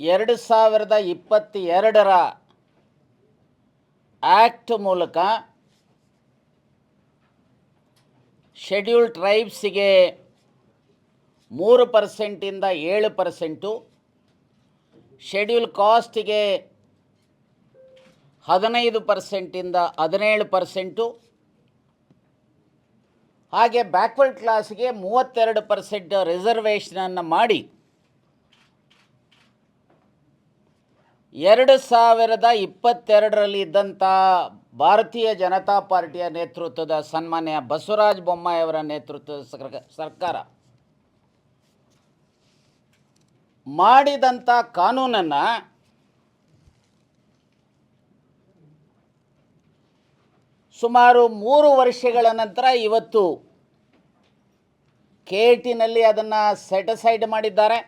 ಎರಡು ಸಾವಿರದ ಇಪ್ಪತ್ತೆರಡರ ಆ್ಯಕ್ಟ್ ಮೂಲಕ ಶೆಡ್ಯೂಲ್ ಟ್ರೈಬ್ಸಿಗೆ ಮೂರು ಪರ್ಸೆಂಟಿಂದ ಏಳು ಪರ್ಸೆಂಟು ಶೆಡ್ಯೂಲ್ ಕಾಸ್ಟಿಗೆ ಹದಿನೈದು ಪರ್ಸೆಂಟಿಂದ ಹದಿನೇಳು ಪರ್ಸೆಂಟು, ಹಾಗೆ ಬ್ಯಾಕ್ವರ್ಡ್ ಕ್ಲಾಸ್ಗೆ ಮೂವತ್ತೆರಡು ಪರ್ಸೆಂಟ್ ರಿಸರ್ವೇಷನನ್ನು ಮಾಡಿ ಎರಡು ಸಾವಿರದ ಇಪ್ಪತ್ತೆರಡರಲ್ಲಿ ಇದ್ದಂಥ ಭಾರತೀಯ ಜನತಾ ಪಾರ್ಟಿಯ ನೇತೃತ್ವದ ಸನ್ಮಾನ್ಯ ಬಸವರಾಜ ಬೊಮ್ಮಾಯಿಯವರ ನೇತೃತ್ವದ ಸರ್ಕ- ಸರ್ಕಾರ ಮಾಡಿದಂಥ ಕಾನೂನನ್ನು ಸುಮಾರು ಮೂರು ವರ್ಷಗಳ ನಂತರ ಇವತ್ತು ಕೆ ಟಿನಲ್ಲಿ ಅದನ್ನು ಸೆಟಸೈಡ್ ಮಾಡಿದ್ದಾರೆ.